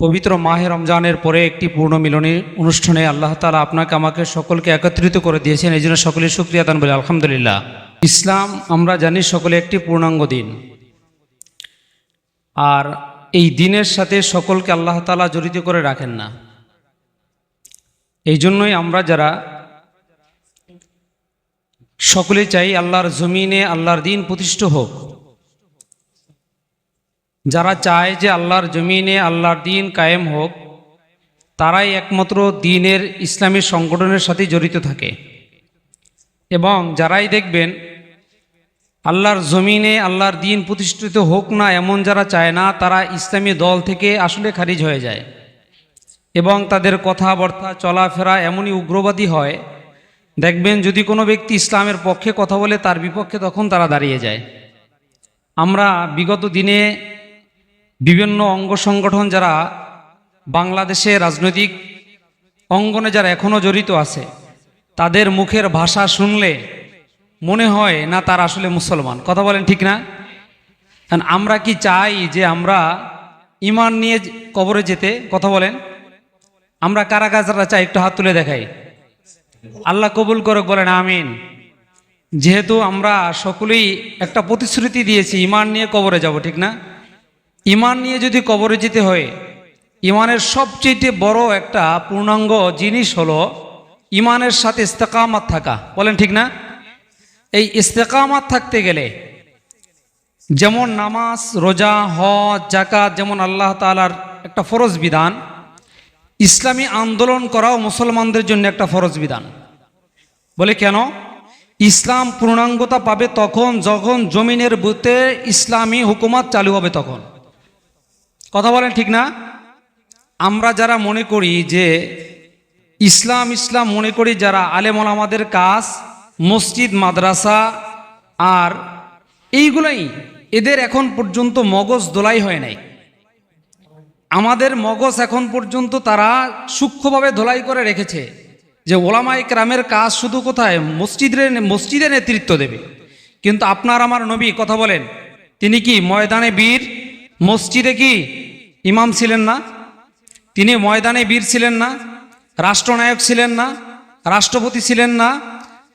পবিত্র মাহে রমজানের পরে একটি পূর্ণ মিলনী অনুষ্ঠানে আল্লাহ তালা আপনাকে, আমাকে সকলকে একত্রিত করে দিয়েছেন। এই জন্য সকলে সুক্রিয়া দান বলে আলহামদুলিল্লাহ। ইসলাম, আমরা জানি সকলে একটি পূর্ণাঙ্গ দিন। আর এই দিনের সাথে সকলকে আল্লাহ তালা জড়িত করে রাখেন না। এই জন্যই আমরা যারা সকলে চাই আল্লাহর জমিনে আল্লাহর দিন প্রতিষ্ঠিত হোক। যারা চায় যে আল্লাহর জমিনে আল্লাহর দিন কায়েম হোক, তারাই একমাত্র দিনের ইসলামী সংগঠনের সাথে জড়িত থাকে। এবং যারাই দেখবেন, আল্লাহর জমিনে আল্লাহর দিন প্রতিষ্ঠিত হোক না এমন যারা চায় না, তারা ইসলামী দল থেকে আসলে খারিজ হয়ে যায়। এবং তাদের কথাবার্তা, চলাফেরা এমনই উগ্রবাদী হয়। দেখবেন যদি কোনো ব্যক্তি ইসলামের পক্ষে কথা বলে, তার বিপক্ষে তখন তারা দাঁড়িয়ে যায়। আমরা বিগত দিনে বিভিন্ন অঙ্গ সংগঠন যারা বাংলাদেশে রাজনৈতিক অঙ্গনে যারা এখনও জড়িত আছে, তাদের মুখের ভাষা শুনলে মনে হয় না তারা আসলে মুসলমান। কথা বলেন ঠিক না? কারণ আমরা কি চাই যে আমরা ইমান নিয়ে কবরে যেতে? কথা বলেন। আমরা কারা কারা চাই? একটু হাত তুলে দেখাই। আল্লাহ কবুল করুক, বলেন আমিন। যেহেতু আমরা সকলেই একটা প্রতিশ্রুতি দিয়েছি ইমান নিয়ে কবরে যাব, ঠিক না? ইমান নিয়ে যদি কবরে যেতে হয়, ইমানের সবচেয়ে বড় একটা পূর্ণাঙ্গ জিনিস হলো ইমানের সাথে ইস্তেকামাত থাকা। বলেন ঠিক না? এই ইস্তেকামাত থাকতে গেলে যেমন নামাজ, রোজা, হজ জাকাত যেমন আল্লাহ তালার একটা ফরজ বিধান, ইসলামী আন্দোলন করাও মুসলমানদের জন্য একটা ফরজ বিধান। বলে কেন? ইসলাম পূর্ণাঙ্গতা পাবে তখন, যখন জমিনের বুতে ইসলামী হুকুমাত চালু হবে তখন। কথা বলেন ঠিক না? আমরা যারা মনে করি যে ইসলাম ইসলাম মনে করি যারা আলেমল আমাদের কাজ, মসজিদ, মাদ্রাসা আর এইগুলাই এদের এখন পর্যন্ত মগজ দোলাই হয় নাই। আমাদের মগজ এখন পর্যন্ত তারা সূক্ষ্মভাবে ধোলাই করে রেখেছে যে ওলামাই ক্রামের কাজ শুধু কোথায়? মসজিদের মসজিদে নেতৃত্ব দেবে। কিন্তু আপনার আমার নবী কথা বলেন, তিনি কি ময়দানে বীর? মসজিদে কি ইমাম ছিলেন না? তিনি ময়দানে বীর ছিলেন না, রাষ্ট্রনায়ক ছিলেন না, রাষ্ট্রপতি ছিলেন না,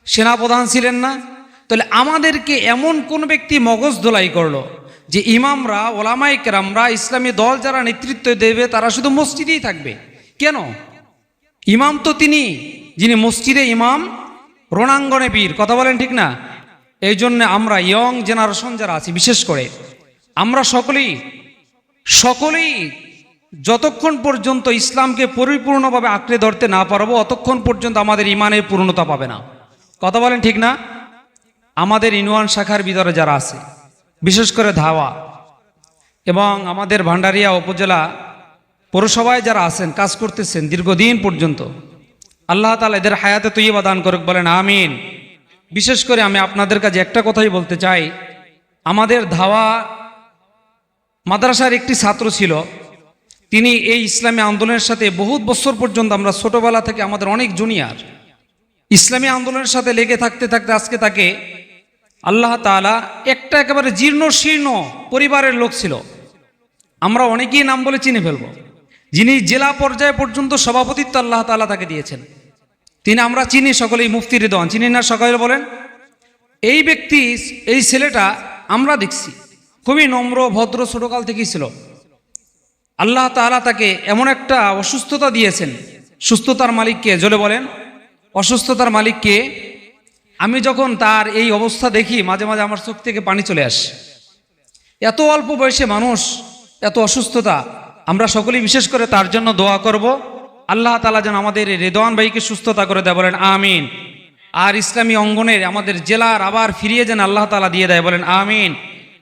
সেনাপ্রধান ছিলেন না। তাহলে আমাদেরকে এমন কোন ব্যক্তি মগজ দোলাই করল যে ইমামরা ওলামাই কেরামরা, ইসলামী দল যারা নেতৃত্ব দেবে, তারা শুধু মসজিদেই থাকবে? কেন? ইমাম তো তিনি, যিনি মসজিদে ইমাম, রণাঙ্গনে বীর। কথা বলেন ঠিক না? এই জন্য আমরা ইয়ং জেনারেশন যারা আছি, বিশেষ করে আমরা সকলেই সকলেই যতক্ষণ পর্যন্ত ইসলামকে পরিপূর্ণভাবে আঁকড়ে ধরতে না পারব, অতক্ষণ পর্যন্ত আমাদের ইমানের পূর্ণতা পাবে না। কথা বলেন ঠিক না? আমাদের ইনওয়ান শাখার ভিতরে যারা আছে, বিশেষ করে ধাওয়া এবং আমাদের ভান্ডারিয়া উপজেলা পৌরসভায় যারা আছেন, কাজ করতেছেন দীর্ঘদিন পর্যন্ত, আল্লাহ তালা এদের হায়াতে তৈবা দান করুক, বলেন আমিন। বিশেষ করে আমি আপনাদের কাছে একটা কথাই বলতে চাই, আমাদের ধাওয়া মাদ্রাসার একটি ছাত্র ছিল। তিনি এই ইসলামী আন্দোলনের সাথে বহুত বছর পর্যন্ত আমরা ছোটবেলা থেকে আমাদের অনেক জুনিয়র। ইসলামী আন্দোলনের সাথে লেগে থাকতে থাকতে আজকে তাকে আল্লাহ তালা একটা একেবারে জীর্ণ শীর্ণ পরিবারের লোক ছিল। আমরা অনেকেই নাম বলে চিনে ফেলব। যিনি জেলা পর্যায়ে পর্যন্ত সভাপতিত্ব আল্লাহ তালা তাকে দিয়েছেন। তিনি আমরা চিনি, সকলেই মুফতি রিদওয়ান। চিনি না সকলে বলেন? এই ব্যক্তি, এই ছেলেটা আমরা দেখছি। খুবই নম্র, ভদ্র ছোটকাল থেকেই ছিল। আল্লাহ তালা তাকে এমন একটা অসুস্থতা দিয়েছেন। সুস্থতার মালিককে জলে বলেন, অসুস্থতার মালিককে, আমি যখন তার এই অবস্থা দেখি, মাঝে মাঝে আমার চোখ থেকে পানি চলে আসে। এত অল্প বয়সে মানুষ, এত অসুস্থতা, আমরা সকলেই বিশেষ করে তার জন্য দোয়া করব। আল্লাহ তালা যেন আমাদের রেদওয়ান ভাইকে সুস্থতা করে দেয়, বলেন, আমিন। আর ইসলামী অঙ্গনের আমাদের জেলার আবার ফিরিয়ে যেন আল্লাহ তালা দিয়ে দেয়, বলেন, আমিন।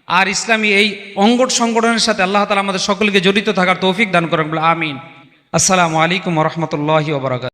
আর ইসলামী এই অঙ্গট সংগঠনের সাথে আল্লাহ তালা আমাদের সকলকে জড়িত থাকার তৌফিক দান করেন বলে আমিন। আসসালামু আলাইকুম রহমতুল্লাহি ওবরাকাত